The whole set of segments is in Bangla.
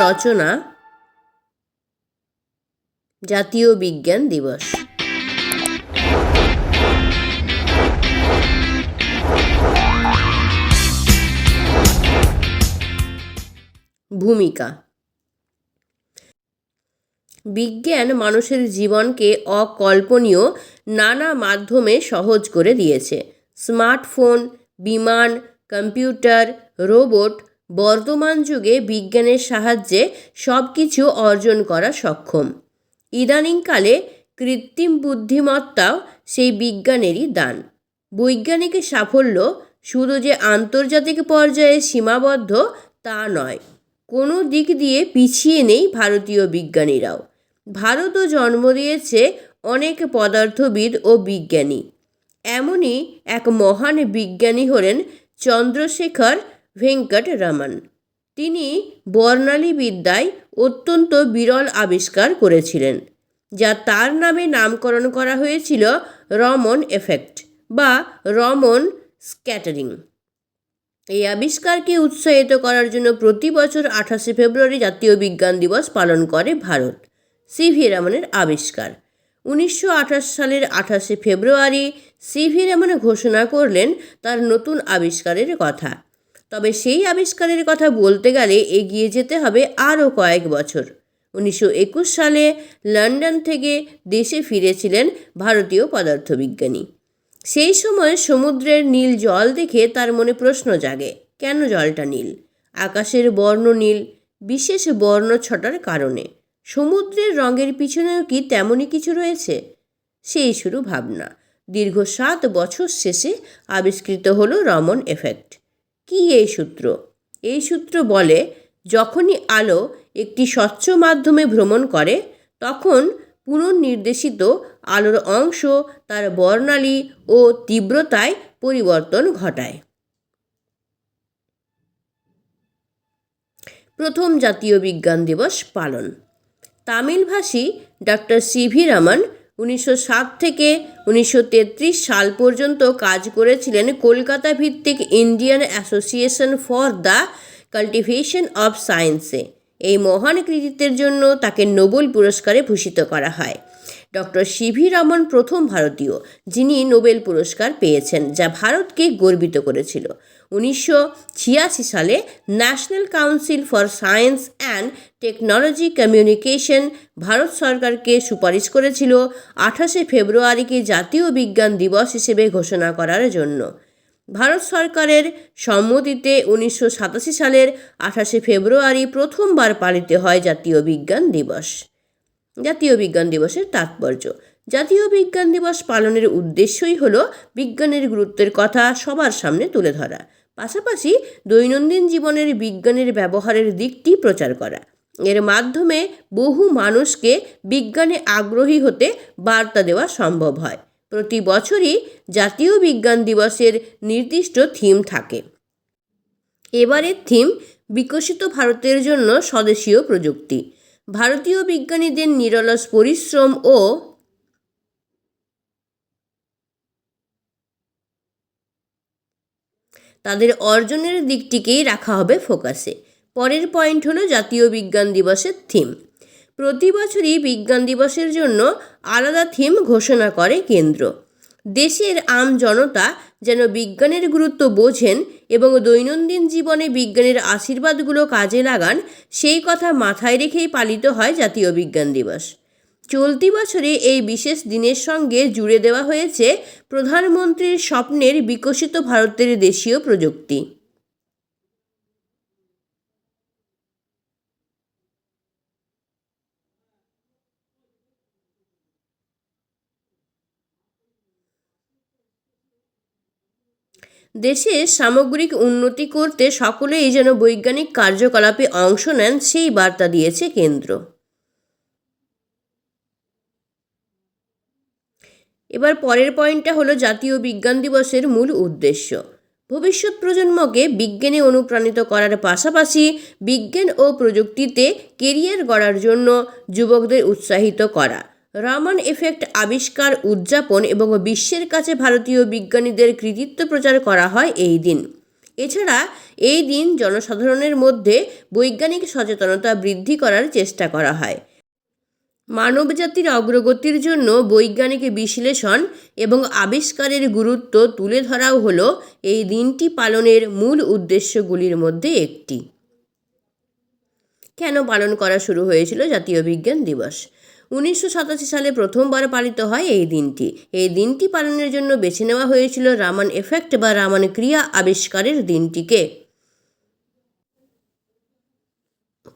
রচনা জাতীয় বিজ্ঞান দিবস। ভূমিকা। বিজ্ঞান মানুষের জীবনকে অকল্পনীয়, নানা মাধ্যমে সহজ করে দিয়েছে। স্মার্টফোন, বিমান, কম্পিউটার, রোবট বর্তমান যুগে বিজ্ঞানের সাহায্যে সব কিছু অর্জন করা সক্ষম। ইদানিংকালে কৃত্রিম বুদ্ধিমত্তাও সেই বিজ্ঞানেরই দান। বৈজ্ঞানিকের সাফল্য শুধু যে আন্তর্জাতিক পর্যায়ে সীমাবদ্ধ তা নয়, কোনো দিক দিয়ে পিছিয়ে নেই ভারতীয় বিজ্ঞানীরাও। ভারতও জন্ম দিয়েছে অনেক পদার্থবিদ ও বিজ্ঞানী। এমনই এক মহান বিজ্ঞানী হলেন চন্দ্রশেখর ভেঙ্কট রমন তিনি বর্ণালীবিদ্যায় অত্যন্ত বিরল আবিষ্কার করেছিলেন, যা তার নামে নামকরণ করা হয়েছিল রমন এফেক্ট বা রমন স্ক্যাটারিং। এই আবিষ্কারকে উৎসাহিত করার জন্য প্রতি বছর আঠাশে ফেব্রুয়ারি জাতীয় বিজ্ঞান দিবস পালন করে ভারত, সিভি রমনের আবিষ্কার। উনিশশো আঠাশ সালের আঠাশে ফেব্রুয়ারি সিভি রমন ঘোষণা করলেন তার নতুন আবিষ্কারের কথা। তবে সেই আবিষ্কারের কথা বলতে গেলে এগিয়ে যেতে হবে আরও কয়েক বছর। উনিশশো একুশ সালে লন্ডন থেকে দেশে ফিরেছিলেন ভারতীয় পদার্থবিজ্ঞানী। সেই সময় সমুদ্রের নীল জল দেখে তার মনে প্রশ্ন জাগে, কেন জলটা নীল? আকাশের বর্ণ নীল, বিশেষ বর্ণ ছটার কারণে। সমুদ্রের রঙের পিছনেও কি তেমনই কিছু রয়েছে? সেই শুরু ভাবনা। দীর্ঘ সাত বছর শেষে আবিষ্কৃত হলো রমন এফেক্ট। কি এই সূত্র? এই সূত্র বলে, যখনই আলো একটি স্বচ্ছ মাধ্যমে ভ্রমণ করে, তখন পুনর্নির্দেশিত আলোর অংশ তার বর্ণালী ও তীব্রতায় পরিবর্তন ঘটায়। প্রথম জাতীয় বিজ্ঞান দিবস পালন। তামিলভাষী ডক্টর সি ভি রমন উনিশশো সাত থেকে উনিশশো তেত্রিশ সাল পর্যন্ত কাজ করেছিলেন কলকাতা ভিত্তিক Indian association for the cultivation of সায়েন্সে। এই মহান কৃতিত্বের জন্য তাকে নোবেল পুরস্কারে ভূষিত করা হয়। ডক্টর সিভি রমন প্রথম ভারতীয়, যিনি নোবেল পুরস্কার পেয়েছেন, যা ভারতকে গর্বিত করেছিল। উনিশশো ছিয়াশি সালে national council for science and technology communication Bharat সরকারকে সুপারিশ করেছিল আঠাশে ফেব্রুয়ারিকে জাতীয় বিজ্ঞান দিবস হিসেবে ঘোষণা করার জন্য। ভারত সরকারের সম্মতিতে উনিশশো সাতাশি সালের আঠাশে ফেব্রুয়ারি প্রথমবার পালিত হয় জাতীয় বিজ্ঞান দিবস। জাতীয় বিজ্ঞান দিবসের তাৎপর্য। জাতীয় বিজ্ঞান দিবস পালনের উদ্দেশ্যই হল বিজ্ঞানের গুরুত্বের কথা সবার সামনে তুলে ধরা। পাশাপাশি দৈনন্দিন জীবনের বিজ্ঞানের ব্যবহারের দিকটি প্রচার করা। এর মাধ্যমে বহু মানুষকে বিজ্ঞানে আগ্রহী হতে বার্তা দেওয়া সম্ভব হয়। প্রতি বছরই জাতীয় বিজ্ঞান দিবসের নির্দিষ্ট থিম থাকে। এবারের থিম, বিকশিত ভারতের জন্য স্বদেশীয় প্রযুক্তি। ভারতীয় বিজ্ঞানীদের নিরলস পরিশ্রম ও তাদের অর্জনের দিকটিকেই রাখা হবে ফোকাসে। পরের পয়েন্ট হলো জাতীয় বিজ্ঞান দিবসের থিম। প্রতি বছরই বিজ্ঞান দিবসের জন্য আলাদা থিম ঘোষণা করে কেন্দ্র। দেশের আম জনতা যেন বিজ্ঞানের গুরুত্ব বোঝেন এবং দৈনন্দিন জীবনে বিজ্ঞানের আশীর্বাদগুলো কাজে লাগান, সেই কথা মাথায় রেখেই পালিত হয় জাতীয় বিজ্ঞান দিবস। চলতি বছরে এই বিশেষ দিনের সঙ্গে জুড়ে দেওয়া হয়েছে প্রধানমন্ত্রীর স্বপ্নের বিকশিত ভারতের দেশীয় প্রযুক্তি। দেশের সামগ্রিক উন্নতি করতে সকলেই যেন বৈজ্ঞানিক কার্যকলাপে অংশ নেন, সেই বার্তা দিয়েছে কেন্দ্র। এবার পরের পয়েন্টটা হলো জাতীয় বিজ্ঞান দিবসের মূল উদ্দেশ্য। ভবিষ্যৎ প্রজন্মকে বিজ্ঞানে অনুপ্রাণিত করার পাশাপাশি বিজ্ঞান ও প্রযুক্তিতে কেরিয়ার গড়ার জন্য যুবকদের উৎসাহিত করা। রমন এফেক্ট আবিষ্কার উদযাপন এবং বিশ্বের কাছে ভারতীয় বিজ্ঞানীদের কৃতিত্ব প্রচার করা হয় এই দিন। এছাড়া এই দিন জনসাধারণের মধ্যে বৈজ্ঞানিক সচেতনতা বৃদ্ধি করার চেষ্টা করা হয়। মানবজাতির অগ্রগতির জন্য বৈজ্ঞানিক বিশ্লেষণ এবং আবিষ্কারের গুরুত্ব তুলে ধরাও হলো এই দিনটি পালনের মূল উদ্দেশ্যগুলির মধ্যে একটি। কেন পালন করা শুরু হয়েছিল জাতীয় বিজ্ঞান দিবস? উনিশশো সাতাশি সালে প্রথমবার পালিত হয় এই দিনটি। এই দিনটি পালনের জন্য বেছে নেওয়া হয়েছিল রামান এফেক্ট বা রামান ক্রিয়া আবিষ্কারের দিনটিকে।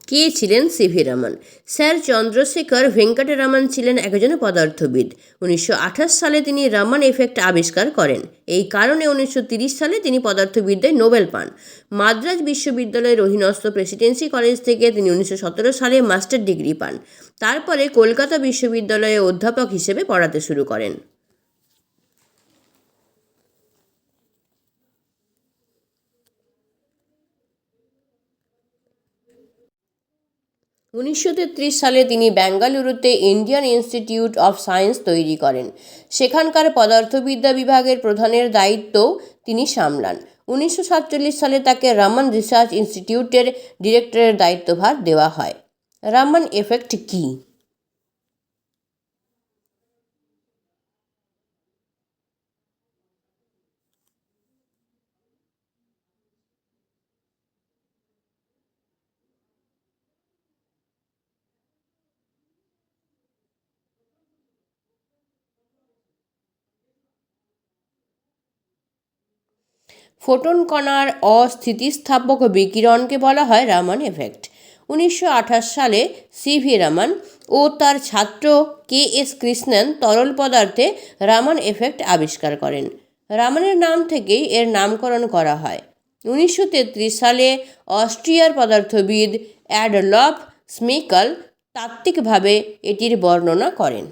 কে ছিলেন সিভি রামান? স্যার চন্দ্রশেখর ভেঙ্কটরামান ছিলেন একজন পদার্থবিদ। উনিশশো আঠাশ সালে তিনি রামান এফেক্ট আবিষ্কার করেন। এই কারণে উনিশশো সালে তিনি পদার্থবিদ্যায় নোবেল পান। মাদ্রাজ বিশ্ববিদ্যালয়ের অধীনস্থ প্রেসিডেন্সি কলেজ থেকে তিনি উনিশশো সতেরো সালে মাস্টার ডিগ্রি পান। তারপরে কলকাতা বিশ্ববিদ্যালয়ে অধ্যাপক হিসেবে পড়াতে শুরু করেন। উনিশশো তেত্রিশ সালে তিনি বেঙ্গালুরুতে ইন্ডিয়ান ইনস্টিটিউট অফ সায়েন্স তৈরি করেন। সেখানকার পদার্থবিদ্যা বিভাগের প্রধানের দায়িত্ব তিনি সামলান। উনিশশো সাতচল্লিশ সালে তাকে রামান রিসার্চ ইনস্টিটিউটের ডিরেক্টরের দায়িত্বভার দেওয়া হয়। রামান এফেক্ট কী? ফোটন কণার অস্থিতিস্থাপক বিকিরণকে বলা হয় রামান এফেক্ট। উনিশশো আঠাশ সালে সিভি রামান ও তার ছাত্র কে এস কৃষ্ণন তরল পদার্থে রামান এফেক্ট আবিষ্কার করেন। রামানের নাম থেকেই এর নামকরণ করা হয়। উনিশশো তেত্রিশ সালে অস্ট্রিয়ার পদার্থবিদ অ্যাডলফ স্মিকাল তাত্ত্বিকভাবে এটির বর্ণনা করেন।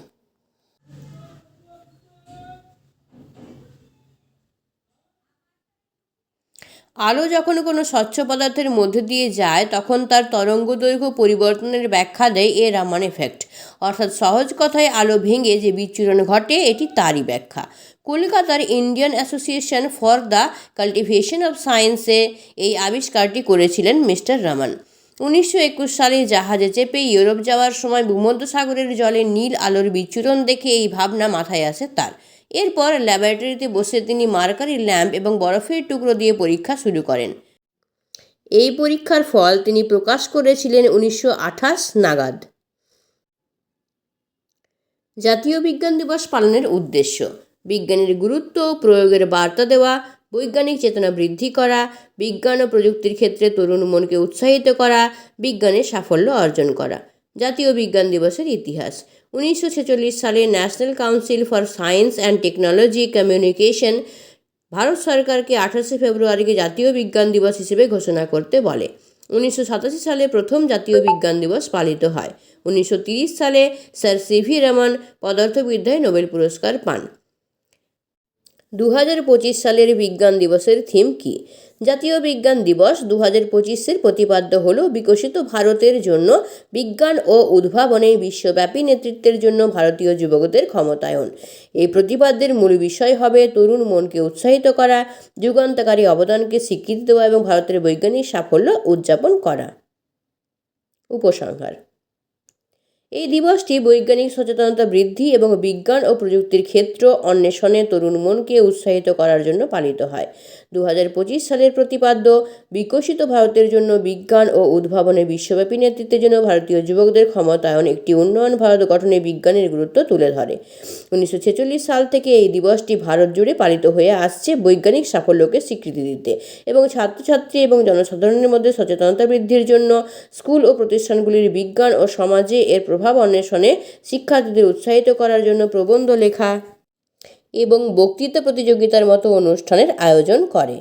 আলো যখন কোনো স্বচ্ছ পদার্থের মধ্যে দিয়ে যায়, তখন তার তরঙ্গ দৈর্ঘ্য পরিবর্তনের ব্যাখ্যা দেয় এ রামান এফেক্ট অর্থাৎ সহজ কথায় আলো ভেঙে যে বিচ্ছুরণ ঘটে, এটি তারই ব্যাখ্যা। কলকাতার Indian association for the cultivation of সায়েন্সে এই আবিষ্কারটি করেছিলেন মিস্টার রামান উনিশশো একুশ সালে জাহাজে চেপে ইউরোপ যাওয়ার সময় ভূমধ্যসাগরের জলে নীল আলোর বিচ্ছুরণ দেখে এই ভাবনা মাথায় আসে তার। এরপর ল্যাবরেটরিতে বসে তিনি মার্কারি ল্যাম্প এবং বরফের টুকরো দিয়ে পরীক্ষা শুরু করেন। এই পরীক্ষার ফল তিনি প্রকাশ করেছিলেন উনিশশো আঠাশ নাগাদ। জাতীয় বিজ্ঞান দিবস পালনের উদ্দেশ্য। বিজ্ঞানের গুরুত্ব, প্রয়োগের বার্তা দেওয়া, বৈজ্ঞানিক চেতনা বৃদ্ধি করা, বিজ্ঞান ও প্রযুক্তির ক্ষেত্রে তরুণ মনকে উৎসাহিত করা, বিজ্ঞানের সাফল্য অর্জন করা। জাতীয় বিজ্ঞান দিবসের ইতিহাস। উনিশশো ছেচল্লিশ সালে national council for science and technology communication Bharat সরকারকে আঠাশে ফেব্রুয়ারিকে জাতীয় বিজ্ঞান দিবস হিসেবে ঘোষণা করতে বলে। উনিশশো সাতাশি সালে প্রথম জাতীয় বিজ্ঞান দিবস পালিত হয়। উনিশশো সালে স্যার সিভি রমন পদার্থবিদ্যায় নোবেল পুরস্কার পান। দু হাজার পঁচিশ সালের বিজ্ঞান দিবসের থিম কী? জাতীয় বিজ্ঞান দিবস দু হাজার পঁচিশের প্রতিপাদ্য হল বিকশিত ভারতের জন্য বিজ্ঞান ও উদ্ভাবনে বিশ্বব্যাপী নেতৃত্বের জন্য ভারতীয় যুবকদের ক্ষমতায়ন। এই প্রতিপাদ্যের মূল বিষয় হবে তরুণ মনকে উৎসাহিত করা, যুগান্তকারী অবদানকে স্বীকৃতি দেওয়া এবং ভারতের বৈজ্ঞানিক সাফল্য উদযাপন করা। উপসংহার এই দিবসটি বৈজ্ঞানিক সচেতনতা বৃদ্ধি এবং বিজ্ঞান ও প্রযুক্তির ক্ষেত্র অন্বেষণে তরুণ মনকে উৎসাহিত করার জন্য পালিত হয়। দু পঁচিশ সালের প্রতিপাদ্য, বিকশিত ভারতের জন্য বিজ্ঞান ও উদ্ভাবনে বিশ্বব্যাপী নেতৃত্বের জন্য ভারতীয় যুবকদের ক্ষমতায়ন একটি উন্নয়ন ভারত গঠনে বিজ্ঞানের গুরুত্ব তুলে ধরে। উনিশশো ছেচল্লিশ সাল থেকে এই দিবসটি ভারত জুড়ে পালিত হয়ে আসছে বৈজ্ঞানিক সাফল্যকে স্বীকৃতি দিতে এবং ছাত্রছাত্রী এবং জনসাধারণের মধ্যে সচেতনতা বৃদ্ধির জন্য স্কুল ও প্রতিষ্ঠানগুলির বিজ্ঞান ও সমাজে এর প্রভাব অন্বেষণে শিক্ষার্থীদের উৎসাহিত করার জন্য প্রবন্ধ লেখা এবং বক্তৃতা প্রতিযোগিতার মতো অনুষ্ঠানের আয়োজন করে।